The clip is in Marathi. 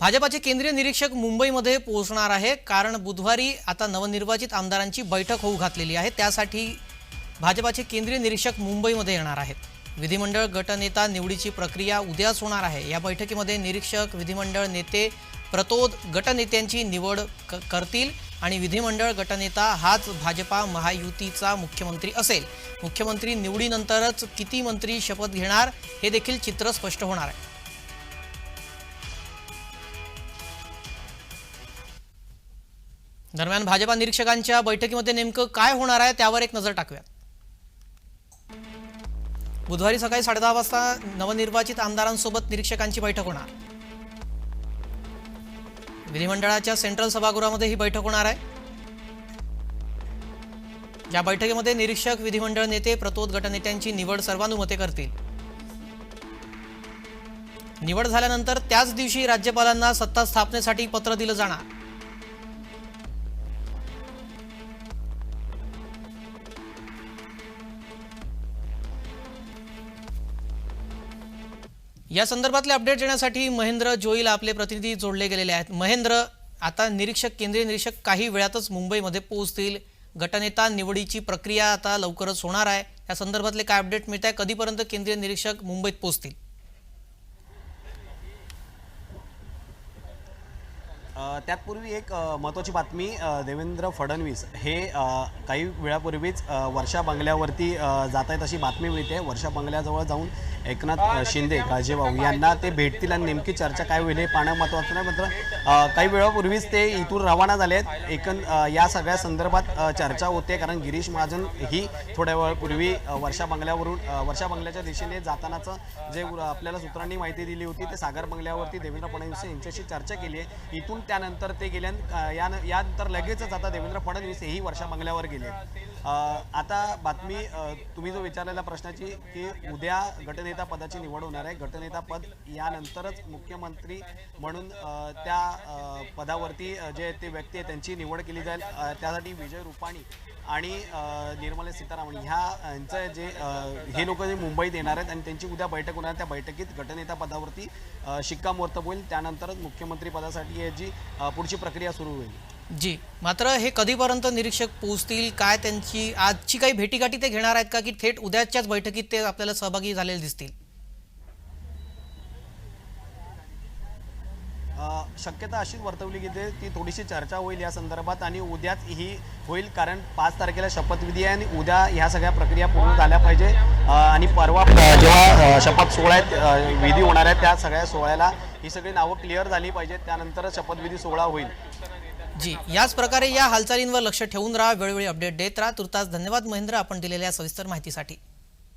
भाजपाचे केंद्रीय निरीक्षक मुंबईमध्ये पोहोचणार आहे. कारण बुधवारी आता नवनिर्वाचित आमदारांची बैठक होऊ घातलेली आहे. त्यासाठी भाजपाचे केंद्रीय निरीक्षक मुंबईमध्ये येणार आहेत. विधिमंडळ गटनेता निवडीची प्रक्रिया उद्याच होणार आहे. या बैठकीमध्ये निरीक्षक विधिमंडळ नेते प्रतोद गटनेत्यांची निवड क- करतील आणि विधिमंडळ गटनेता हाच भाजपा महायुतीचा मुख्यमंत्री असेल. मुख्यमंत्री निवडीनंतरच किती मंत्री शपथ घेणार हे देखील चित्र स्पष्ट होणार आहे. दरम्यान भाजपा निरीक्षकांच्या बैठकीमध्ये नेमकं काय होणार आहे त्यावर एक नजर टाकूया बुधवारी सकाळी साडेदहा वाजता नवनिर्वाचित आमदारांसोबत निरीक्षकांची बैठक होणार. विधिमंडळाच्या सेंट्रल सभागृहामध्ये ही बैठक होणार आहे. या बैठकीमध्ये निरीक्षक विधिमंडळ नेते प्रतोद गटनेत्यांची निवड सर्वानुमते करतील. निवड झाल्यानंतर त्याच दिवशी राज्यपालांना सत्ता स्थापनेसाठी पत्र दिलं जाणार. या संदर्भातले अपडेट देण्यासाठी महेंद्र जोईल आपले प्रतिनिधी जोडले गेलेले आहेत. महेंद्र आता निरीक्षक केंद्रीय निरीक्षक काही वेळातच मुंबईमध्ये पोहोचतील. गटनेता निवडीची प्रक्रिया आता लवकरच होणार आहे. या संदर्भातले काय अपडेट मिळत आहे कधीपर्यंत केंद्रीय निरीक्षक मुंबईत पोहोचतील? त्यापूर्वी एक महत्त्वाची बातमी देवेंद्र फडणवीस हे काही वेळापूर्वीच वर्षा बंगल्यावरती जात आहेत अशी बातमी मिळते. वर्षा बंगल्याजवळ जाऊन एकनाथ शिंदे काळजीभाऊ यांना ते भेटतील आणि नेमकी चर्चा काय होईल हे पाहणं महत्त्वाचं नाही मात्र काही वेळापूर्वीच ते इथून रवाना झाले आहेत. एकन या सगळ्या संदर्भात चर्चा होते कारण गिरीश महाजन ही थोड्या वेळापूर्वी वर्षा बंगल्यावरून वर्षा बंगल्याच्या दिशेने जातानाचं जे आपल्याला सूत्रांनी माहिती दिली होती ते सागर बंगल्यावरती देवेंद्र फडणवीस यांच्याशी चर्चा केली आहे. इथून त्यानंतर ते गेल्या या यानंतर लगेचच आता देवेंद्र फडणवीस हेही वर्षा बंगल्यावर गेले आता बातमी तुम्ही जो विचारलेला प्रश्नाची की उद्या गटनेते पदाची निवड होणार आहे. गटनेता पद यानंतरच मुख्यमंत्री म्हणून त्या पदावरती जे ते व्यक्ती आहे त्यांची निवड केली जाईल. त्यासाठी विजय रुपाणी आणि निर्मला सीतारामन ह्या यांचं जे हे लोक जे मुंबईत येणार आहेत आणि त्यांची उद्या बैठक होणार त्या बैठकीत गटनेता पदावरती शिक्कामोर्तब होईल. त्यानंतरच मुख्यमंत्री पदासाठी याची पुढची प्रक्रिया सुरू होईल. जी. मात्र हे कधीपर्यंत निरीक्षक पोहोचतील काय त्यांची आजची काही भेटीगाठी ते घेणार आहेत का की थेट उद्याच्याच बैठकीत ते आपल्याला सहभागी झालेले दिसतील? शक्यता अशीच वर्तवली गेली ती थोडीशी चर्चा होईल या संदर्भात आणि उद्याच ही होईल कारण पाच तारखेला शपथविधी आहे आणि उद्या ह्या सगळ्या प्रक्रिया पूर्ण झाल्या पाहिजे. आणि परवा जेव्हा शपथ सोहळ्यात विधी होणार आहे त्या सगळ्या सोहळ्याला ही सगळी नावं क्लिअर झाली पाहिजेत. त्यानंतर शपथविधी सोहळा होईल. जी याच प्रकारे या हालचालींवर लक्ष ठेवून राहा वेळोवेळी अपडेट देत राहा. तुर्तास धन्यवाद महेंद्र आपण दिलेल्या सविस्तर माहितीसाठी.